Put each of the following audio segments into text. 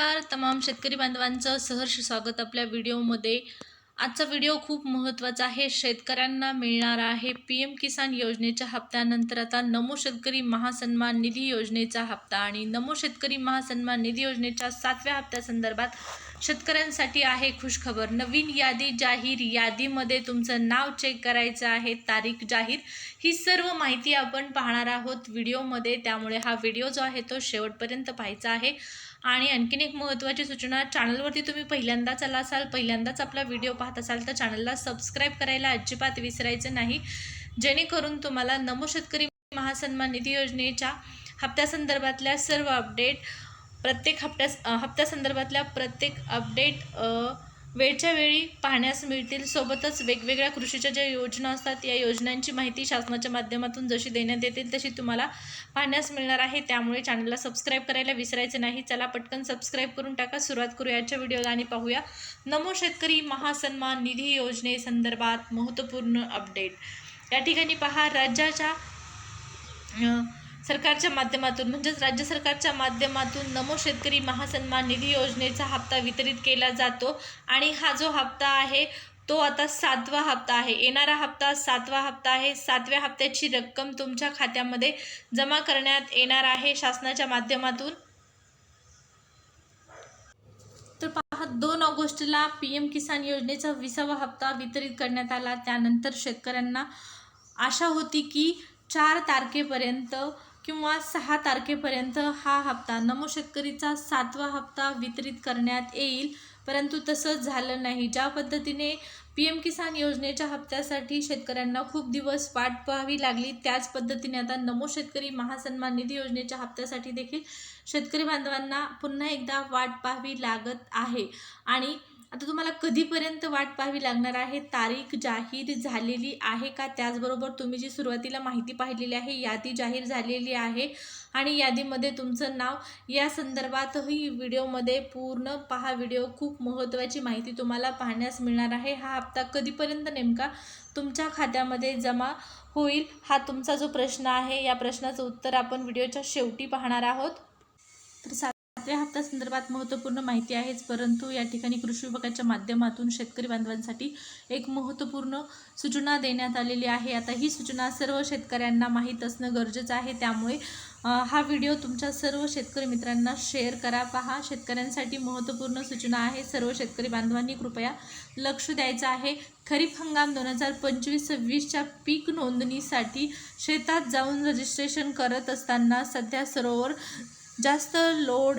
नमस्कार. तमाम शेतकरी बांधवांचं सहर्ष स्वागत आपल्या व्हिडिओमध्ये. आजचा व्हिडिओ खूप महत्त्वाचा आहे. शेतकऱ्यांना मिळणार आहे पी एम किसान योजनेच्या हप्त्यानंतर आता नमो शेतकरी महासन्मान निधी योजनेचा हप्ता आणि नमो शेतकरी महासन्मान निधी योजनेच्या सातव्या हप्त्यासंदर्भात शेतकऱ्यांसाठी आहे खुशखबर. नवीन यादी जाहीर. यादीमध्ये तुमचं नाव चेक करायचं आहे. तारीख जाहीर. ही सर्व माहिती आपण पाहणार आहोत व्हिडिओमध्ये. त्यामुळे हा व्हिडिओ जो आहे तो शेवटपर्यंत पाहायचा आहे. आणि आणखीन एक महत्त्वाची सूचना चॅनलवरती तुम्ही पहिल्यांदाच आला असाल पहिल्यांदाच आपला व्हिडिओ पाहत असाल तर चॅनलला सबस्क्राईब करायला अजिबात विसरायचं नाही. जेणेकरून तुम्हाला नमो शेतकरी महासन्मान निधी योजनेच्या हप्त्यासंदर्भातल्या सर्व अपडेट प्रत्येक हप्त्यास हप्त्यासंदर्भातल्या प्रत्येक अपडेट वेळच्या वेळी पाहण्यास मिळतील. सोबतच वेगवेगळ्या कृषीच्या ज्या योजना असतात या योजनांची माहिती शासनाच्या माध्यमातून जशी देण्यात येतील तशी तुम्हाला पाहण्यास मिळणार आहे. त्यामुळे चॅनलला सबस्क्राईब करायला विसरायचं नाही. चला पटकन सबस्क्राईब करून टाका. सुरुवात करू याच्या व्हिडिओला आणि पाहूया. नमो शेतकरी महासन्मान निधी योजनेसंदर्भात महत्त्वपूर्ण अपडेट या ठिकाणी पहा राज्याच्या सरकारच्या माध्यमातून म्हणजेच राज्य सरकारच्या माध्यमातून नमो शेतकरी महासन्मान निधी योजनेचा हप्ता वितरित केला जातो. आणि हा जो हप्ता आहे तो आता सातवा हप्ता आहे. येणारा हप्ता सातवा हप्ता आहे. सातव्या हप्त्याची रक्कम तुमच्या खात्यामध्ये जमा करण्यात येणार आहे शासनाच्या माध्यमातून. तर पहा दोन ऑगस्टला पी एम किसान योजनेचा विसावा हप्ता वितरित करण्यात आला. त्यानंतर शेतकऱ्यांना आशा होती की चार तारखेपर्यंत किंवा सहा तारखेपर्यंत हा हप्ता नमो शेतकरीचा सातवा हप्ता वितरित करण्यात येईल. परंतु तसं झालं नाही. ज्या पद्धतीने पी एम किसान योजनेच्या हप्त्यासाठी शेतकऱ्यांना खूप दिवस वाट पाहावी लागली त्याच पद्धतीने आता नमो शेतकरी महासन्मान निधी योजनेच्या हप्त्यासाठी देखील शेतकरी बांधवांना पुन्हा एकदा वाट पाहावी लागत आहे. आणि आता तुम्हाला कधीपर्यंत वाट पाहावी लागणार आहे? तारीख जाहीर झालेली आहे का? त्याचबरोबर तुम्ही जी सुरुवातीला माहिती पाहिलेली आहे यादी जाहीर झालेली आहे आणि यादीमध्ये तुमचं नाव या संदर्भातही व्हिडिओमध्ये पूर्ण पहा. व्हिडिओ खूप महत्त्वाची माहिती तुम्हाला पाहण्यास मिळणार आहे. हा हप्ता कधीपर्यंत नेमका तुमच्या खात्यामध्ये जमा होईल हा तुमचा जो प्रश्न आहे या प्रश्नाचं उत्तर आपण व्हिडिओच्या शेवटी पाहणार आहोत. तर सातव्या हप्त्या संदर्भात महत्त्वपूर्ण माहिती आहेच परंतु या ठिकाणी कृषी विभागाच्या माध्यमातून शेतकरी बांधवांसाठी एक महत्त्वपूर्ण सूचना देण्यात आलेली आहे. आता ही सूचना सर्व शेतकऱ्यांना माहीत असणं गरजेचं आहे. त्यामुळे हा व्हिडिओ तुमच्या सर्व शेतकरी मित्रांना शेअर करा पहा. शेतकऱ्यांसाठी महत्त्वपूर्ण सूचना आहे. सर्व शेतकरी बांधवांनी कृपया लक्ष द्यायचं आहे. खरीप हंगाम दोन हजार पंचवीस सव्वीसच्या पीक नोंदणीसाठी शेतात जाऊन रजिस्ट्रेशन करत असताना सध्या सरोवर जास्त लोड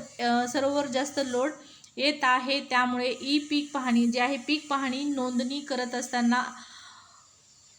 सरोवर जास्त लोड येत आहे. त्यामुळे ई पीक पाहणी जे आहे पीक पाहणी नोंदणी करत असताना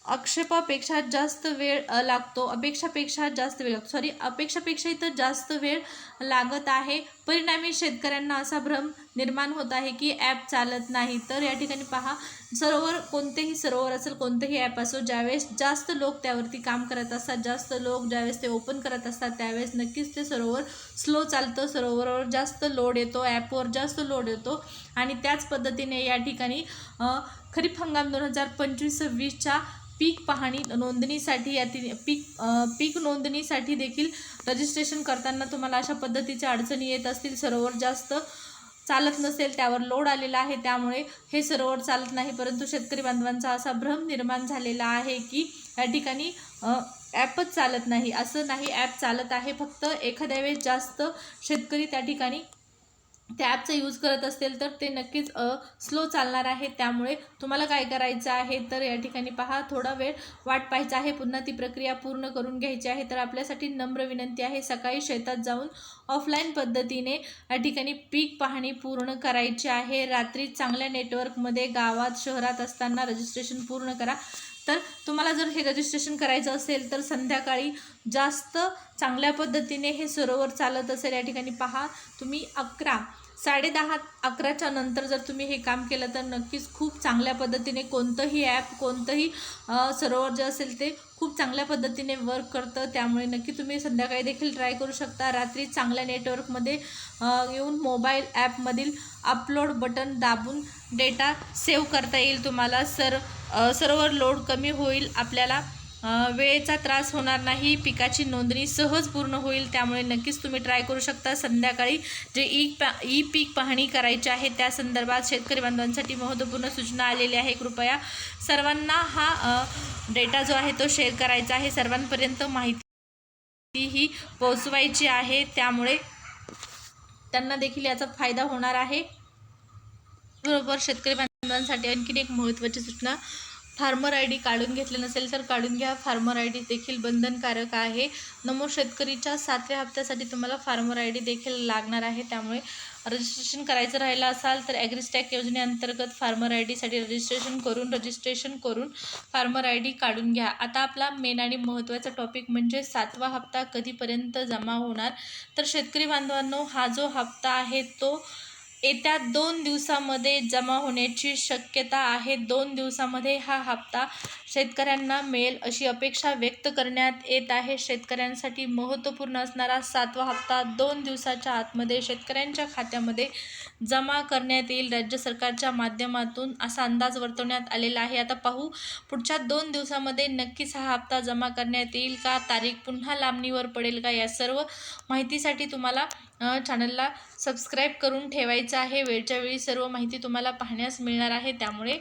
आक्षेपापेक्षा जास्त वेळ लागतो. अपेक्षापेक्षा जास्त वेळ लागतो. सॉरी अपेक्षापेक्षा इथं जास्त वेळ लागत आहे. परिणामी शेतकऱ्यांना असा भ्रम निर्माण होत आहे की ॲप चालत नाही. तर या ठिकाणी पहा सरोवर कोणतेही सरोवर असेल कोणतेही ॲप असो ज्यावेळेस जास्त लोक त्यावरती काम करत असतात जास्त लोक ज्यावेळेस ते ओपन करत असतात त्यावेळेस नक्कीच ते सरोवर स्लो चालतं. सरोवरावर जास्त लोड येतो ॲपवर जास्त लोड येतो. आणि त्याच पद्धतीने या ठिकाणी खरीप हंगाम दोन हजार पंचवीस सव्वीसच्या पीक पाहणी नोंदणीसाठी यातील पीक पीक नोंदणीसाठी देखील रजिस्ट्रेशन करताना तुम्हाला अशा पद्धतीच्या अडचणी येत असतील सरोवर जास्त चालत नसेल त्यावर लोड आलेला आहे त्यामुळे हे सरोवर चालत नाही. परंतु शेतकरी बांधवांचा असा भ्रम निर्माण झालेला आहे की या ठिकाणी ॲपच चालत नाही. असं नाही ॲप चालत आहे. फक्त एखाद्या वेळेस जास्त शेतकरी त्या ठिकाणी त्या ॲपचा यूज करत असेल तर ते नक्कीच स्लो चालणार आहे. त्यामुळे तुम्हाला काय करायचं आहे तर या ठिकाणी पहा थोडा वेळ वाट पाहायचा आहे. पुन्हा ती प्रक्रिया पूर्ण करून घ्यायची आहे. तर आपल्यासाठी नम्र विनंती आहे सकाळी शेतात जाऊन ऑफलाईन पद्धतीने या ठिकाणी पीक पाहणी पूर्ण करायची आहे. रात्री चांगल्या नेटवर्कमध्ये गावात शहरात असताना रजिस्ट्रेशन पूर्ण करा. तर तुम्हाला जर हे रजिस्ट्रेशन करायचं असेल तर संध्याकाळी जास्त चांगल्या पद्धतीने हे सरोवर चालत असेल या ठिकाणी पहा. तुम्ही अकरा साडेदहा अकराच्या नंतर जर तुम्ही हे काम केलं तर नक्कीच खूप चांगल्या पद्धतीने कोणतंही ॲप कोणतंही सरोवर जे असेल ते खूप चांगल्या पद्धतीने वर्क करतं. त्यामुळे नक्की तुम्ही संध्याकाळी देखील ट्राय करू शकता. रात्री चांगल्या नेटवर्कमध्ये येऊन मोबाईल ॲपमधील अपलोड बटन दाबून डेटा सेव्ह करता येईल तुम्हाला. सर सरोवर लोड कमी होईल आपल्याला. वेळेचा त्रास होणार नाही पिकाची नोंदणी सहज पूर्ण होईल त्यामुळे नक्कीच तुम्ही ट्राय करू शकता. संध्याकाळी जे ई पा ई पीक पाहणी करायची आहे त्या संदर्भात शेतकरी बांधवांसाठी महत्त्वपूर्ण सूचना आलेली आहे. कृपया सर्वांना हा डेटा जो आहे तो शेअर करायचा आहे. सर्वांपर्यंत माहिती ही पोचवायची आहे. त्यामुळे त्यांना देखील याचा फायदा होणार आहे. बरोबर शेतकरी बांधवांसाठी आणखीन एक महत्त्वाची सूचना फार्मर आय डी काढून घेतले नसेल तर काढून घ्या. फार्मर आय डी देखील बंधनकारक आहे. नमो शेतकरीच्या सातव्या हप्त्यासाठी तुम्हाला फार्मर आय डी देखील लागणार आहे. त्यामुळे रजिस्ट्रेशन करायचं राहिलं असाल तर ॲग्रिस्टॅक योजनेअंतर्गत फार्मर आय डीसाठी रजिस्ट्रेशन करून रजिस्ट्रेशन करून फार्मर आय डी काढून घ्या. आता आपला मेन आणि महत्त्वाचा टॉपिक म्हणजे सातवा हप्ता कधीपर्यंत जमा होणार? तर शेतकरी बांधवांनो हा जो हप्ता आहे तो येत्या दोन दिवसामध्ये जमा होण्याची शक्यता आहे. दोन दिवसामध्ये हा हप्ता शेतकऱ्यांना मिळेल अशी अपेक्षा व्यक्त करण्यात येत आहे. शेतकऱ्यांसाठी महत्त्वपूर्ण असणारा सातवा हप्ता दोन दिवसाच्या आतमध्ये शेतकऱ्यांच्या खात्यामध्ये जमा करण्यात येईल. राज्य सरकारच्या माध्यमातून असा अंदाज वर्तवण्यात आलेला आहे. आता पाहू पुढच्या दोन दिवसामध्ये नक्कीच हा हप्ता जमा करण्यात येईल का? तारीख पुन्हा लांबणीवर पडेल का? या सर्व माहितीसाठी तुम्हाला चॅनलला सबस्क्राईब करून ठेवायचं आहे. वेळच्या वेळी सर्व माहिती तुम्हाला पाहण्यास मिळणार आहे. त्यामुळे